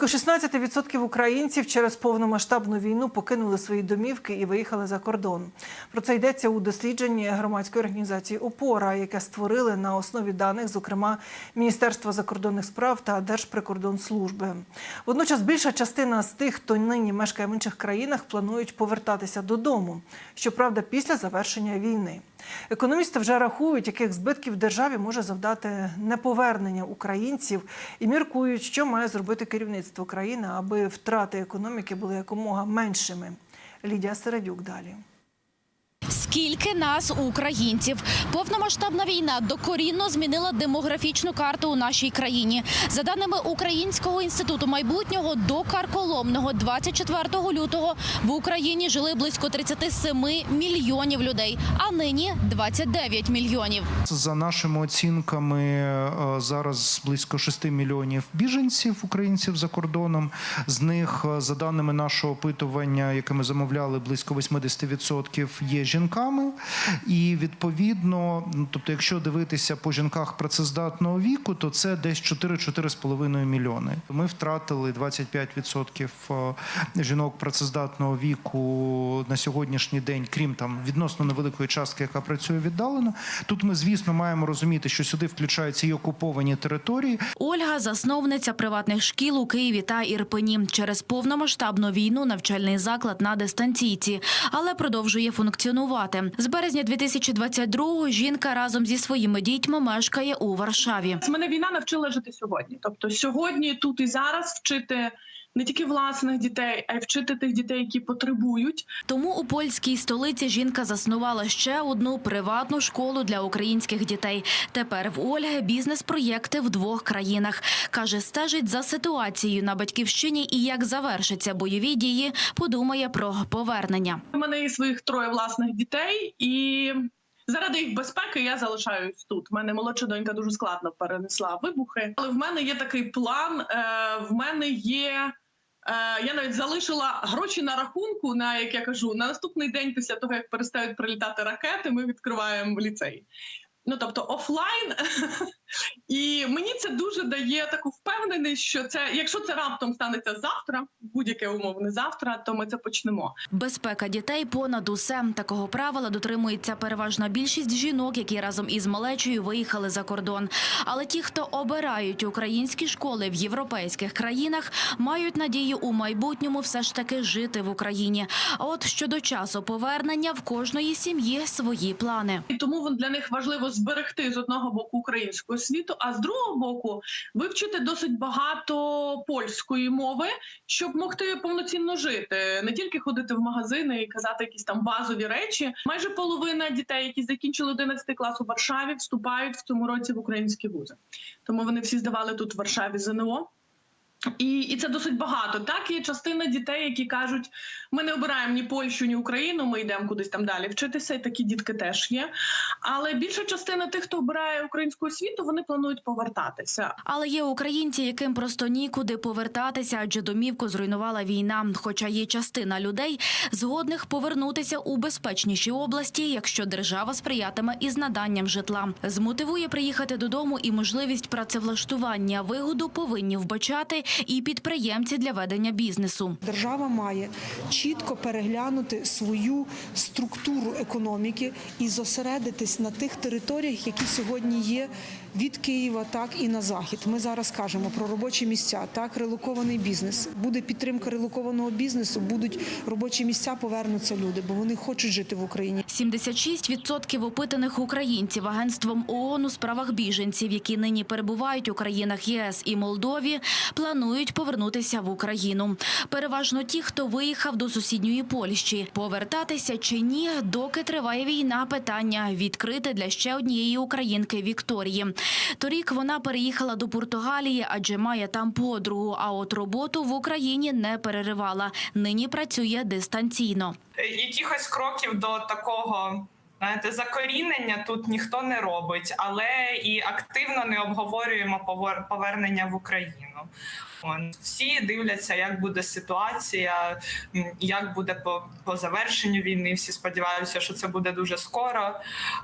Близько 16% українців через повномасштабну війну покинули свої домівки і виїхали за кордон. Про це йдеться у дослідженні громадської організації Опора, яке створили на основі даних, зокрема Міністерства закордонних справ та Держприкордонслужби. Водночас більша частина з тих, хто нині мешкає в інших країнах, планують повертатися додому. Щоправда, після завершення війни. Економісти вже рахують, яких збитків державі може завдати неповернення українців і міркують, що має зробити керівництво країни, аби втрати економіки були якомога меншими. Лідія Середюк далі. Скільки нас, українців, повномасштабна війна докорінно змінила демографічну карту у нашій країні. За даними Українського інституту майбутнього, до карколомного 24 лютого в Україні жили близько 37 мільйонів людей, а нині 29 мільйонів. За нашими оцінками, е, зараз близько 6 мільйонів біженців українців за кордоном. З них, е, за даними нашого опитування, яке ми замовляли, близько 80% є жінками. І відповідно, ну, тобто, якщо дивитися по жінках працездатного віку, то це десь 4-4,5 мільйони. Ми втратили 25% е, жінок працездатного віку на сьогоднішній день, крім там відносно невеликої частки, яка працює віддалено. Тут ми, звісно, маємо розуміти, що сюди включаються і окуповані території, Ольга засновниця приватних шкіл у Києві та Ірпені. Через повномасштабну війну навчальний заклад на дистанційці, але продовжує функціонувати. З березня 2022-го жінка разом зі своїми дітьми мешкає у Варшаві. Мене війна навчила жити сьогодні. Тобто сьогодні, тут і зараз вчити не тільки власних дітей, а й вчити тих дітей, які потребують. Тому у польській столиці жінка заснувала ще одну приватну школу для українських дітей. Тепер в Ольги бізнес-проєкти в двох країнах. Каже, стежить за ситуацією на батьківщині і як завершаться бойові дії, подумає про повернення. У мене є своїх троє власних дітей, і заради їх безпеки я залишаюсь тут. У мене молодша донька дуже складно перенесла вибухи. Але в мене є такий план. Е, в мене є. Е, Я навіть залишила гроші на рахунку, на як я кажу, на наступний день після того, як перестають прилітати ракети, ми відкриваємо ліцей. Ну тобто офлайн, і мені це дуже дає таку впевненість, що це, якщо це раптом станеться завтра, будь-яке умовне завтра, то ми це почнемо. Безпека дітей понад усе. Такого правила дотримується переважна більшість жінок, які разом із малечою виїхали за кордон. Але ті, хто обирають українські школи в європейських країнах, мають надію у майбутньому все ж таки жити в Україні. А от щодо часу повернення в кожної сім'ї свої плани. І тому для них важливо зберегти з одного боку українську освіту, а з другого боку вивчити досить багато польської мови, щоб могти повноцінно жити, не тільки ходити в магазини і казати якісь там базові речі. Майже половина дітей, які закінчили 11 клас у Варшаві, вступають в цьому році в українські вузи. Тому вони всі здавали тут в Варшаві ЗНО. І, і це досить багато. Так є частина дітей, які кажуть: ми не обираємо ні Польщу, ні Україну. Ми йдемо кудись там далі вчитися. І такі дітки теж є. Але більша частина тих, хто обирає українську освіту, вони планують повертатися. Але є українці, яким просто нікуди повертатися, адже домівку зруйнувала війна. Хоча є частина людей, згодних повернутися у безпечніші області, якщо держава сприятиме із наданням житла. Змотивує приїхати додому і можливість працевлаштування. Вигоду повинні вбачати і підприємці для ведення бізнесу. Держава має чітко переглянути свою структуру економіки і зосередитись на тих територіях, які сьогодні є від Києва, так і на захід. Ми зараз кажемо про робочі місця, так релокований бізнес. Буде підтримка релокованого бізнесу, будуть робочі місця, повернуться люди, бо вони хочуть жити в Україні. 76% опитаних українців агентством ООН у справах біженців, які нині перебувають у країнах ЄС і Молдові, планують повернутися в Україну. Переважно ті, хто виїхав до сусідньої Польщі. Повертатися чи ні, доки триває війна, питання відкрите для ще однієї українки Вікторії. Торік вона переїхала до Португалії, адже має там подругу. А от роботу в Україні не переривала. Нині працює дистанційно. якихось кроків до такого. Знаєте, закорінення тут ніхто не робить, але і активно не обговорюємо повер- повернення в Україну. Он, всі дивляться, як буде ситуація, як буде по, по завершенню війни. Всі сподіваються, що це буде дуже скоро.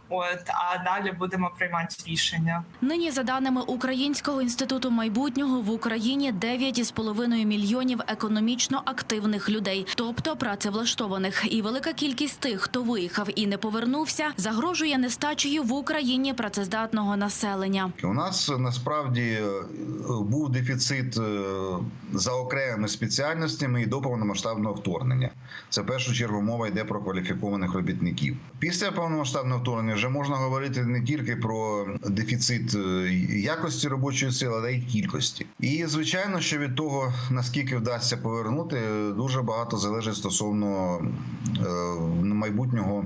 От а далі будемо приймати рішення. Нині, за даними Українського інституту майбутнього, в Україні 9,5 мільйонів економічно активних людей, тобто працевлаштованих. І велика кількість тих, хто виїхав і не повернувся, загрожує нестачею в Україні працездатного населення. У нас насправді е, був дефіцит е, за окремими спеціальностями і до повномасштабного вторгнення. Це в першу чергу мова йде про кваліфікованих робітників. Після повномасштабного вторгнення вже можна говорити не тільки про дефіцит е, якості робочої сили, але й кількості. І звичайно, що від того наскільки вдасться повернути, дуже багато залежить стосовно е, майбутнього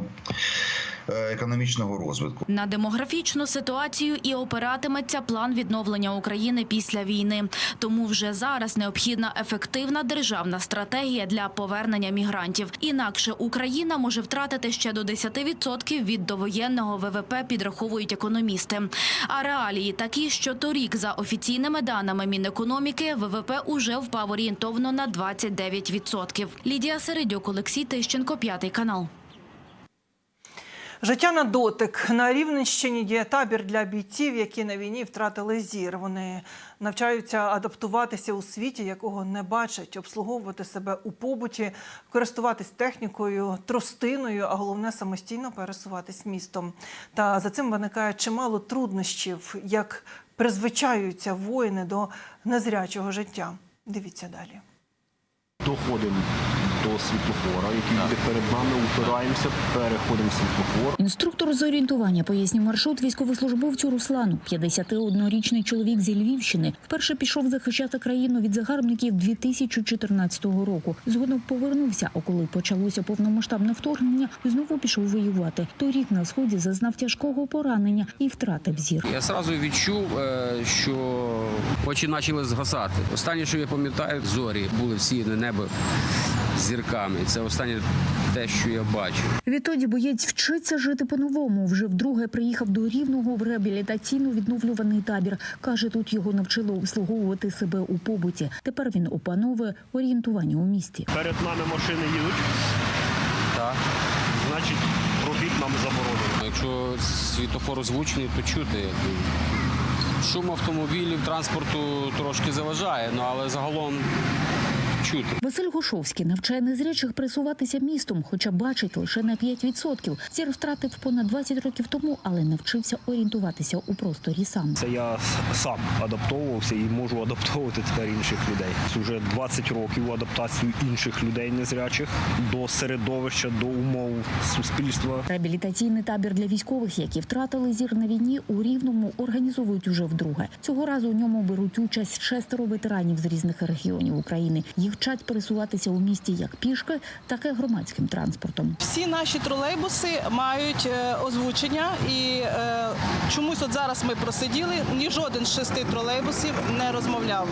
економічного розвитку. На демографічну ситуацію і опиратиметься план відновлення України після війни. Тому вже зараз необхідна ефективна державна стратегія для повернення мігрантів. Інакше Україна може втратити ще до 10% від довоєнного ВВП, підраховують економісти. А реалії такі, що торік, за офіційними даними Мінекономіки, ВВП уже впав орієнтовно на 29%. Лідія Середюк, Олексій Тищенко, п'ятий канал. Життя на дотик на Рівненщині діє табір для бійців, які на війні втратили зір. Вони навчаються адаптуватися у світі, якого не бачать, обслуговувати себе у побуті, користуватись технікою, тростиною, а головне самостійно пересуватись містом. Та за цим виникає чимало труднощів, як призвичаються воїни до незрячого життя. Дивіться далі. Доходимо до світлофора, який буде перед нами, упираємося, переходимо світлофор. Інструктор з орієнтування пояснює маршрут військовослужбовцю Руслану. 51-річний чоловік зі Львівщини вперше пішов захищати країну від загарбників 2014 року. Згодом повернувся, а коли почалося повномасштабне вторгнення, знову пішов воювати. Торік на сході зазнав тяжкого поранення і втратив зір. Я одразу відчув, е, що очі почали згасати. Останнє, що я пам'ятаю, зорі були всіяне небо зірками. Це останнє те, що я бачу. Відтоді боєць вчиться жити по-новому. Вже вдруге приїхав до Рівного в реабілітаційно-відновлюваний табір. Каже, тут його навчили обслуговувати себе у побуті. Тепер він опановує орієнтування у місті. Перед нами машини їдуть, Так. значить, пробіг нам заборонено. Якщо світофор озвучений, то чути. Шум автомобілів, транспорту трошки заважає, ну, але загалом чути. Василь Гошовський навчає незрячих пересуватися містом, хоча бачить лише на 5%. Зір втратив понад 20 років тому, але навчився орієнтуватися у просторі сам. Це я сам адаптовувався і можу адаптовувати тепер інших людей. Це вже 20 років адаптацію інших людей незрячих до середовища, до умов суспільства. Реабілітаційний табір для військових, які втратили зір на війні, у Рівному організовують уже вдруге. Цього разу у ньому беруть участь шестеро ветеранів з різних регіонів України. Їх вчать пересуватися у місті як пішки, так і громадським транспортом. Всі наші тролейбуси мають е, озвучення, і е, чомусь от зараз ми просиділи. Ні жоден з шести тролейбусів не розмовляв,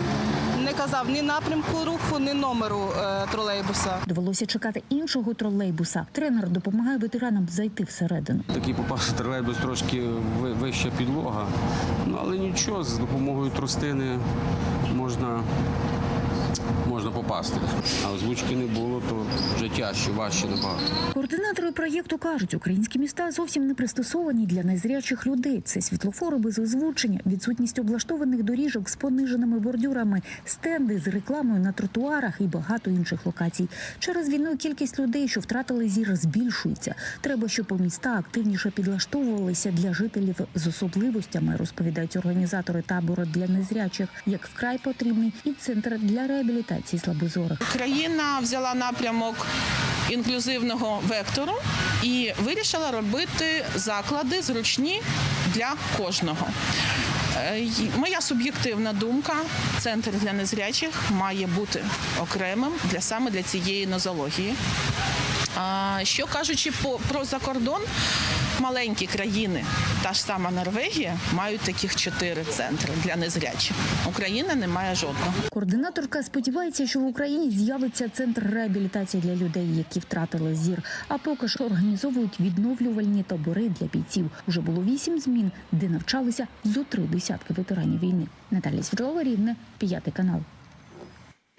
не казав ні напрямку руху, ні номеру е, тролейбуса. Довелося чекати іншого тролейбуса. Тренер допомагає ветеранам зайти всередину. Такий попався тролейбус трошки ви- вища підлога. Ну але нічого, з допомогою тростини можна попасти. А озвучки не було, то вже тяжче, важче набагато. Координатори проєкту кажуть, українські міста зовсім не пристосовані для незрячих людей. Це світлофори без озвучення, відсутність облаштованих доріжок з пониженими бордюрами, стенди з рекламою на тротуарах і багато інших локацій. Через війну кількість людей, що втратили зір, збільшується. Треба, щоб міста активніше підлаштовувалися для жителів з особливостями, розповідають організатори табору для незрячих, як вкрай потрібний і центр для реабілітації слабозорих. Країна взяла напрямок інклюзивного вектору і вирішила робити заклади зручні для кожного. Е, Моя суб'єктивна думка, центр для незрячих має бути окремим для саме для цієї нозології. Що кажучи про закордон, маленькі країни та ж сама Норвегія мають таких чотири центри для незрячих. Україна не має жодного. Координаторка сподівається, що в Україні з'явиться центр реабілітації для людей, які втратили зір. А поки ж організовують відновлювальні табори для бійців. Уже було вісім змін, де навчалися зо три десятки ветеранів війни. Наталія Світлова Рівне, п'ятий канал.